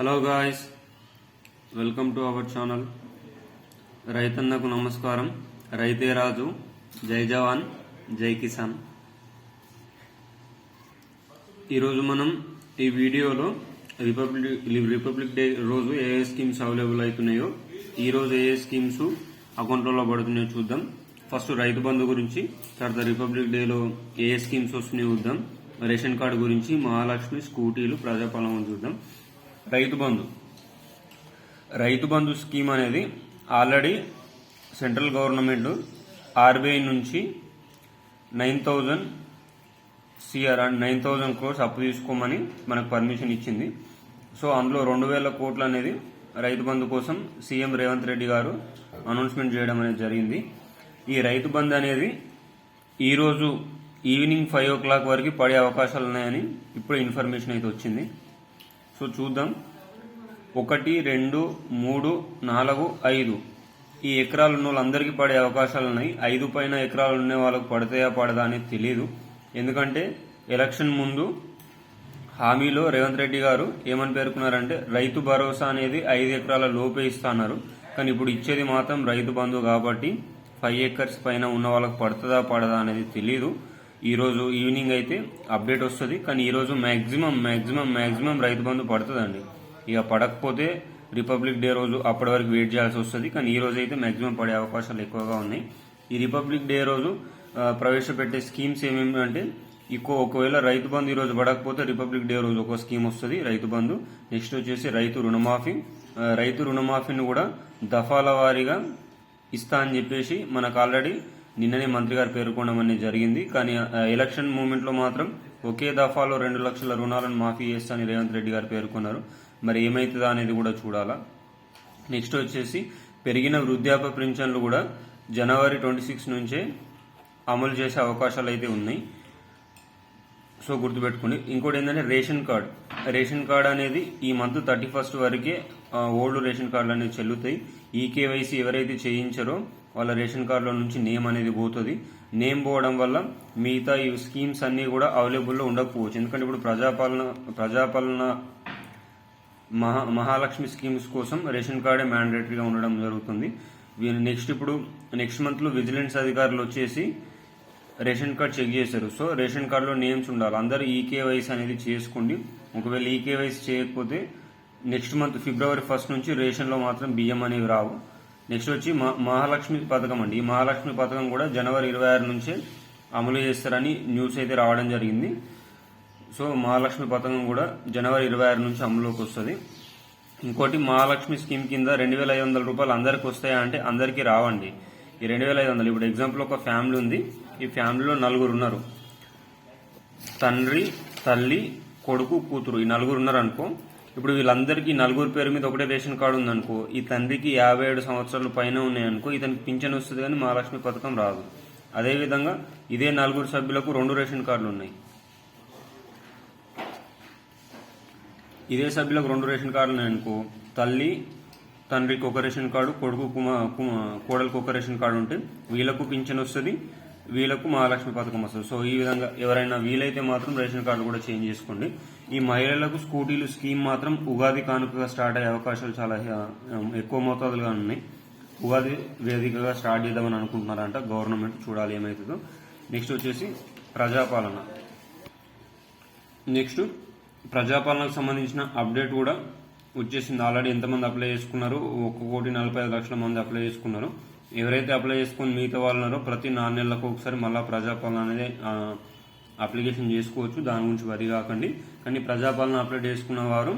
Hello guys welcome to our channel రైతన్నకు నమస్కారం. రైతే రాజు. జై జవాన్. జై కిసాన్. ఈరోజు మనం ఈ వీడియోలో రిపబ్లిక్ రిపబ్లిక్ డే రోజు ఏ ఏ స్కీమ్స్ అవైలబుల్ అవుతున్నాయో ఈ రోజు ఏ ఏ స్కీమ్స్ అకౌంట్లలో పడుతున్నాయో చూద్దాం. ఫస్ట్ రైతు బంధు గురించి తర్వాత రిపబ్లిక్ డేలో ఏ ఏ స్కీమ్స్ వస్తున్నాయో చూద్దాం. రేషన్ కార్డు గురించి మహాలక్ష్మి స్కూటీలు ప్రజాపాలన చూద్దాం. రైతు బంధు. రైతు బంధు స్కీమ్ అనేది ఆల్రెడీ సెంట్రల్ గవర్నమెంట్ ఆర్బీఐ నుంచి nine thousand CR and nine thousand crores అప్పు తీసుకోమని మనకు పర్మిషన్ ఇచ్చింది. సో అందులో రెండు వేల కోట్లు అనేది రైతు బంధు కోసం సీఎం రేవంత్ రెడ్డి గారు అనౌన్స్మెంట్ చేయడం అనేది జరిగింది. ఈ రైతు బంధు అనేది ఈరోజు ఈవినింగ్ ఫైవ్ ఓ క్లాక్ వరకు పడే అవకాశాలు ఉన్నాయని ఇప్పుడు ఇన్ఫర్మేషన్ అయితే వచ్చింది. సో చూద్దాం. ఒకటి రెండు మూడు నాలుగు ఐదు. ఈ ఎకరాలు ఉన్న వాళ్ళందరికీ పడే అవకాశాలు ఉన్నాయి ఐదు పైన ఎకరాలు ఉన్న వాళ్ళకు పడతాయా పడదా అనేది తెలియదు ఎందుకంటే ఎలక్షన్ ముందు హామీలో రేవంత్ రెడ్డి గారు ఏమని పేర్కొన్నారంటే రైతు భరోసా అనేది ఐదు ఎకరాల లోపే ఇస్తున్నారు కానీ ఇప్పుడు ఇచ్చేది మాత్రం రైతు బంధు కాబట్టి ఫైవ్ ఏకర్స్ పైన ఉన్న వాళ్ళకి పడుతుందా పడదా అనేది తెలియదు ఈరోజు ఈవినింగ్ అయితే అప్డేట్ వస్తుంది. కానీ ఈరోజు maximum maximum maximum Rythu Bandhu పడుతుందండి. ఇక పడకపోతే రిపబ్లిక్ డే రోజు అప్పటి వరకు వెయిట్ చేయాల్సి వస్తుంది. కానీ ఈ రోజు అయితే మ్యాక్సిమం పడే అవకాశాలు ఎక్కువగా ఉన్నాయి. ఈ రిపబ్లిక్ డే రోజు ప్రవేశపెట్టే స్కీమ్స్ ఏమేమి అంటే ఇంకో ఒకవేళ రైతు బంధు ఈరోజు పడకపోతే రిపబ్లిక్ డే రోజు ఒక స్కీమ్ వస్తుంది రైతు బంధు. నెక్స్ట్ వచ్చేసి రైతు రుణమాఫీ. రైతు రుణమాఫీని కూడా దఫాల వారీగా ఇస్తా అని చెప్పేసి మనకు ఆల్రెడీ నిన్ననే మంత్రి గారు పేర్కొనడం అనేది జరిగింది. కానీ ఎలక్షన్ మూమెంట్లో మాత్రం ఒకే దఫాలో రెండు లక్షల రుణాలను మాఫీ చేస్తా అని రేవంత్ రెడ్డి గారు పేర్కొన్నారు. మరి ఏమైతుందా అనేది కూడా చూడాలా? నెక్స్ట్ వచ్చేసి పెరిగిన వృద్ధాప్య పింఛన్లు కూడా జనవరి ట్వంటీ సిక్స్ నుంచే అమలు చేసే అవకాశాలు అయితే ఉన్నాయి. సో గుర్తుపెట్టుకోండి. ఇంకోటి ఏంటంటే రేషన్ కార్డ్. రేషన్ కార్డ్ అనేది ఈ మంత్ థర్టీ ఫస్ట్ వరకే ఓల్డ్ రేషన్ కార్డులు అనేవి చెల్లుతాయి. ఈ కేవైసీ ఎవరైతే చేయించారో వాళ్ళ రేషన్ కార్డులో నుంచి నేమ్ అనేది పోతుంది. నేమ్ పోవడం వల్ల మిగతా ఈ స్కీమ్స్ అన్నీ కూడా అవైలబుల్లో ఉండకపోవచ్చు. ఎందుకంటే ఇప్పుడు ప్రజాపాలన ప్రజాపాలన మహా మహాలక్ష్మి స్కీమ్స్ కోసం రేషన్ కార్డే మ్యాండేటరీగా ఉండడం జరుగుతుంది. నెక్స్ట్ ఇప్పుడు నెక్స్ట్ మంత్లో విజిలెన్స్ అధికారులు వచ్చేసి రేషన్ కార్డ్ చెక్ చేశారు. సో రేషన్ కార్డులో నేమ్స్ ఉండాలి. అందరూ ఈకేవైసీ అనేది చేసుకోండి. ఒకవేళ ఈకేవైసీ చేయకపోతే నెక్స్ట్ మంత్ ఫిబ్రవరి ఫస్ట్ నుంచి రేషన్లో మాత్రం బియ్యం అనేవి రావు. నెక్స్ట్ వచ్చి మహాలక్ష్మి పథకం అండి. ఈ మహాలక్ష్మి పథకం కూడా జనవరి ఇరవై ఆరు నుంచే అమలు చేస్తారని న్యూస్ అయితే రావడం జరిగింది. సో మహాలక్ష్మి పథకం కూడా జనవరి ఇరవై ఆరు నుంచి అమలులోకి వస్తుంది. ఇంకోటి మహాలక్ష్మి స్కీమ్ కింద రెండు వేల ఐదు వందల రూపాయలు అందరికి వస్తాయా అంటే అందరికీ రావండి. ఈ రెండు వేల ఐదు వందలు ఇప్పుడు ఎగ్జాంపుల్ ఒక ఫ్యామిలీ ఉంది. ఈ ఫ్యామిలీలో నలుగురు ఉన్నారు. తండ్రి తల్లి కొడుకు కూతురు. ఈ నలుగురు ఉన్నారు అనుకో ఇప్పుడు వీళ్ళందరికీ నలుగురు పేరు మీద ఒకటే రేషన్ కార్డు ఉందనుకో ఈ తండ్రికి యాభై ఏడు సంవత్సరాల పైన ఉన్నాయనుకో ఇతనికి పింఛన్ వస్తుంది కానీ మహాలక్ష్మి పథకం రాదు. అదేవిధంగా ఇదే నలుగురు సభ్యులకు రెండు రేషన్ కార్డులు ఉన్నాయి. ఇదే సభ్యులకు రెండు రేషన్ కార్డులు ఉన్నాయనుకో తల్లి తండ్రికి ఒక రేషన్ కార్డు కొడుకు కుమ కుమ కోడలకు ఒక రేషన్ కార్డు ఉంటే వీళ్ళకు పింఛన్ వస్తుంది వీళ్ళకు మహాలక్ష్మి పథకం వస్తుంది. సో ఈ విధంగా ఎవరైనా వీలైతే మాత్రం రేషన్ కార్డు కూడా చేంజ్ చేసుకోండి. ఈ మహిళలకు స్కూటీలు స్కీమ్ మాత్రం ఉగాది కానుకగా స్టార్ట్ అయ్యే అవకాశాలు చాలా ఎక్కువ మోతాదులుగా ఉన్నాయి. ఉగాది వేదికగా స్టార్ట్ చేద్దామని అనుకుంటున్నారంట. గవర్నమెంట్ చూడాలి ఏమవుతుందో నెక్స్ట్ వచ్చేసి ప్రజాపాలన. నెక్స్ట్ ప్రజాపాలనకు సంబంధించిన అప్డేట్ కూడా వచ్చేసింది. ఆల్రెడీ ఎంతమంది అప్లై చేసుకున్నారు? ఒక కోటి నలభై ఐదు లక్షల మంది అప్లై చేసుకున్నారు. ఎవరైతే అప్లై చేసుకుని మిగతా వాళ్ళు ఉన్నారో ప్రతి నాలుగు నెలలకు ఒకసారి మళ్ళీ ప్రజాపాలన అనేది అప్లికేషన్ చేసుకోవచ్చు. దాని గురించి వరి కాకండి. కానీ ప్రజాపాలన అప్లై చేసుకున్న వారు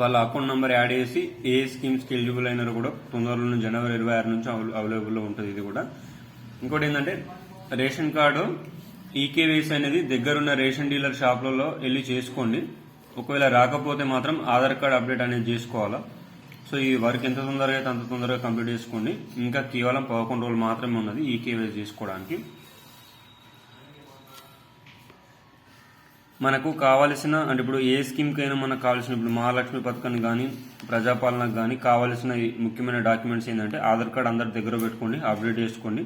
వాళ్ళ అకౌంట్ నెంబర్ యాడ్ చేసి ఏ స్కీమ్స్కి ఎలిజిబుల్ అయినారో కూడా తొందరలో జనవరి ఇరవై ఆరు నుంచి అవైలబుల్లో ఉంటుంది ఇది కూడా. ఇంకోటి ఏంటంటే రేషన్ కార్డు ఈకేవైసీ అనేది దగ్గరున్న రేషన్ డీలర్ షాప్లలో వెళ్ళి చేసుకోండి. ఒకవేళ రాకపోతే మాత్రం ఆధార్ కార్డ్ అప్డేట్ అనేది చేసుకోవాలా? సో ఈ వర్క్ ఎంత తొందరగా అయితే అంత తొందరగా కంప్లీట్ చేసుకోండి. ఇంకా కేవలం పదకొండు రోజులు మాత్రమే ఉన్నది ఈకేవైసీ చేసుకోవడానికి. మనకు కావలసిన అంటే ఇప్పుడు ఏ స్కీమ్కి అయినా మనకు కావాల్సిన ఇప్పుడు మహాలక్ష్మి పథకానికి కానీ ప్రజాపాలనకు కానీ కావాల్సిన ముఖ్యమైన డాక్యుమెంట్స్ ఏంటంటే ఆధార్ కార్డ్ అందరి దగ్గర పెట్టుకోండి అప్డేట్ చేసుకోండి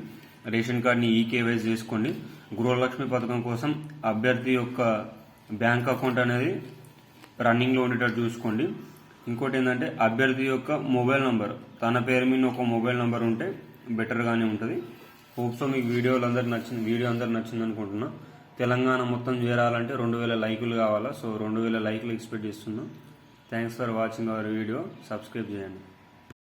రేషన్ కార్డ్ని ఈకేవైజ్ చేసుకోండి. గృహలక్ష్మి పథకం కోసం అభ్యర్థి యొక్క బ్యాంక్ అకౌంట్ అనేది రన్నింగ్లో ఉండేటట్టు చూసుకోండి. ఇంకోటి ఏంటంటే అభ్యర్థి యొక్క మొబైల్ నంబర్. తన పేరు మీద ఒక మొబైల్ నంబర్ ఉంటే బెటర్గానే ఉంటుంది. హోప్స్ మీకు వీడియోలు అందరికి నచ్చింది వీడియో అందరికి నచ్చింది అనుకుంటున్నా. తెలంగాణ మొత్తం చేరాలంటే రెండు వేల లైకులు కావాలా? సో రెండు వేల లైకులు ఎక్స్పెక్ట్ చేస్తున్నాం. Thanks for watching our video. Subscribe చేయండి.